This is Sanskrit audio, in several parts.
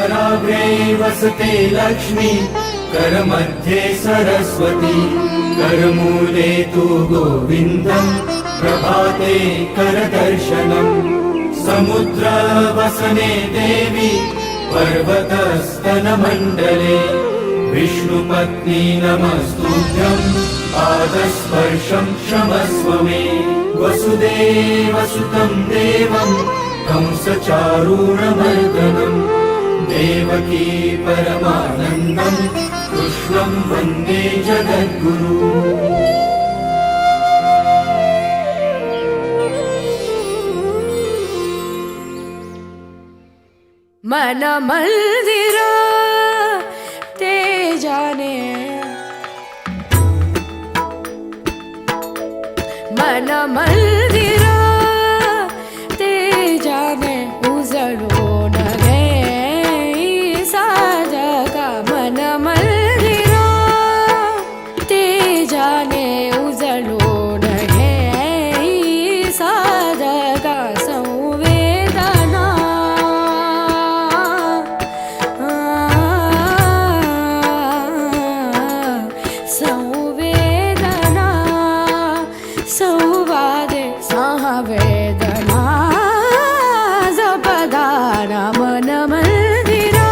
कराग्रे वसते लक्ष्मी। करमध्ये सरस्वती करमूले तु गोविन्दम् प्रभाते करदर्शनम् समुद्रवसने देवी पर्वतस्तनमण्डले। विष्णुपत्नी नमस्तुभ्यम् पादस्पर्शं क्षमस्व मे वसुदेवसुतं देवम् कंसचारूणमर्दनम् देवकी परमानन्दम् कृष्णं वन्दे जगद्गुरु मन मंदिर ते जाने मन मन मंदिरा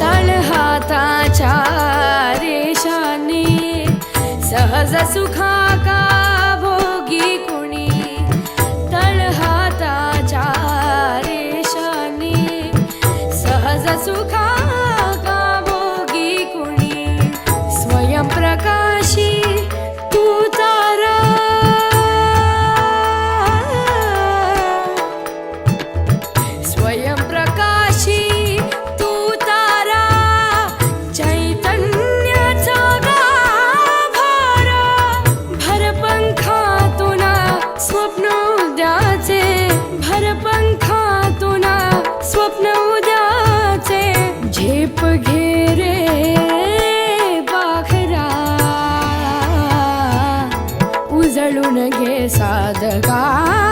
तळहाताच्या रेषाने सहज सुखाका to come. ुणगे साधका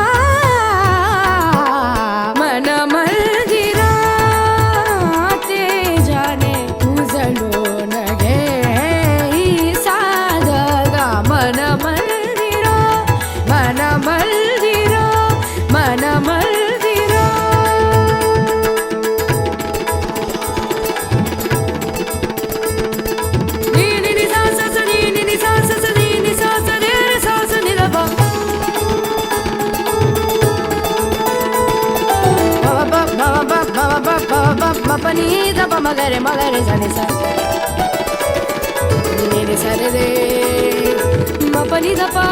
పని దప మగరే మగరే సని సరే. సరే రే మపని దపా